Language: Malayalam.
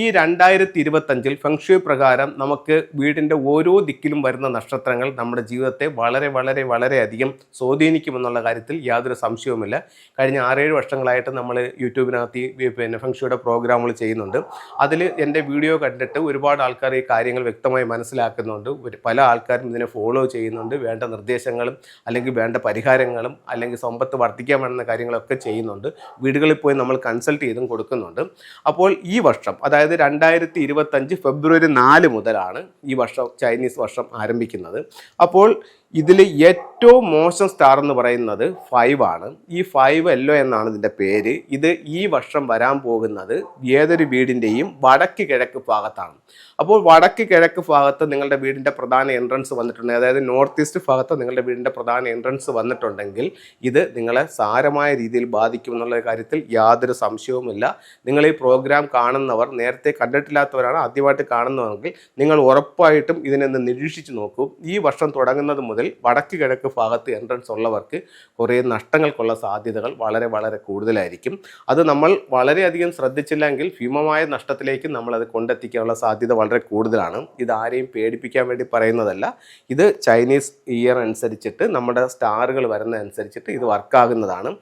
ഈ രണ്ടായിരത്തി ഇരുപത്തഞ്ചിൽ ഫെങ്ഷു പ്രകാരം നമുക്ക് വീടിന്റെ ഓരോ ദിക്കിലും വരുന്ന നക്ഷത്രങ്ങൾ നമ്മുടെ ജീവിതത്തെ വളരെ വളരെ വളരെയധികം സ്വാധീനിക്കുമെന്നുള്ള കാര്യത്തിൽ യാതൊരു സംശയവുമില്ല. കഴിഞ്ഞ ആറേഴ് വർഷങ്ങളായിട്ട് നമ്മൾ യൂട്യൂബിനകത്ത് പിന്നെ ഫെങ്ഷുയുടെ പ്രോഗ്രാമുകൾ ചെയ്യുന്നുണ്ട്. അതിൽ എന്റെ വീഡിയോ കണ്ടിട്ട് ഒരുപാട് ആൾക്കാർ ഈ കാര്യങ്ങൾ വ്യക്തമായി മനസ്സിലാക്കുന്നുണ്ട്. പല ആൾക്കാരും ഇതിനെ ഫോളോ ചെയ്യുന്നുണ്ട്. വേണ്ട നിർദ്ദേശങ്ങളും അല്ലെങ്കിൽ വേണ്ട പരിഹാരങ്ങളും അല്ലെങ്കിൽ സമ്പത്ത് വർദ്ധിക്കാൻ വേണ്ടുന്ന കാര്യങ്ങളൊക്കെ ചെയ്യുന്നുണ്ട്. വീടുകളിൽ പോയി നമ്മൾ കൺസൾട്ട് ചെയ്തും കൊടുക്കുന്നുണ്ട്. അപ്പോൾ ഈ വർഷം അതായത് രണ്ടായിരത്തി ഇരുപത്തഞ്ച് ഫെബ്രുവരി നാല് മുതലാണ് ഈ വർഷം ചൈനീസ് വർഷം ആരംഭിക്കുന്നത്. അപ്പോൾ ഇതിൽ ഏറ്റവും മോശം സ്റ്റാർ എന്ന് പറയുന്നത് ഫൈവ് ആണ്. ഈ ഫൈവ് എല്ലോ എന്നാണ് ഇതിന്റെ പേര്. ഇത് ഈ വർഷം വരാൻ പോകുന്നത് ഏതൊരു വീടിന്റെയും വടക്ക് കിഴക്ക് ഭാഗത്താണ്. അപ്പോൾ വടക്ക് കിഴക്ക് ഭാഗത്ത് നിങ്ങളുടെ വീടിന്റെ പ്രധാന എൻട്രൻസ് വന്നിട്ടുണ്ട്. അതായത് നോർത്ത് ഈസ്റ്റ് ഭാഗത്ത് നിങ്ങളുടെ വീടിന്റെ പ്രധാന എൻട്രൻസ് വന്നിട്ടുണ്ടെങ്കിൽ ഇത് നിങ്ങളെ സാരമായ രീതിയിൽ ബാധിക്കുമെന്നുള്ള കാര്യത്തിൽ യാതൊരു സംശയവുമില്ല. നിങ്ങൾ ഈ പ്രോഗ്രാം കാണുന്നവർ നേരത്തെ കണ്ടിട്ടില്ലാത്തവരാണ് ആദ്യമായിട്ട് കാണുന്നതെങ്കിൽ നിങ്ങൾ ഉറപ്പായിട്ടും ഇതിനൊന്ന് നിരീക്ഷിച്ച് നോക്കൂ. ഈ വർഷം തുടങ്ങുന്നത് മുതൽ വടക്ക് കിഴക്ക് ഭാഗത്ത് എൻട്രൻസ് ഉള്ളവർക്ക് കുറേ നഷ്ടങ്ങൾക്കുള്ള സാധ്യതകൾ വളരെ വളരെ കൂടുതലായിരിക്കും. അത് നമ്മൾ വളരെയധികം ശ്രദ്ധിച്ചില്ലെങ്കിൽ ഭീമമായ നഷ്ടത്തിലേക്ക് നമ്മളത് കൊണ്ടെത്തിക്കാനുള്ള സാധ്യത വളരെ കൂടുതലാണ്. ഇത് ആരെയും പേടിപ്പിക്കാൻ വേണ്ടി പറയുന്നതല്ല. ഇത് ചൈനീസ് ഇയർ അനുസരിച്ചിട്ട് നമ്മുടെ സ്റ്റാറുകൾ വരുന്ന അനുസരിച്ചിട്ട് ഇത് വർക്കാകുന്നതാണ്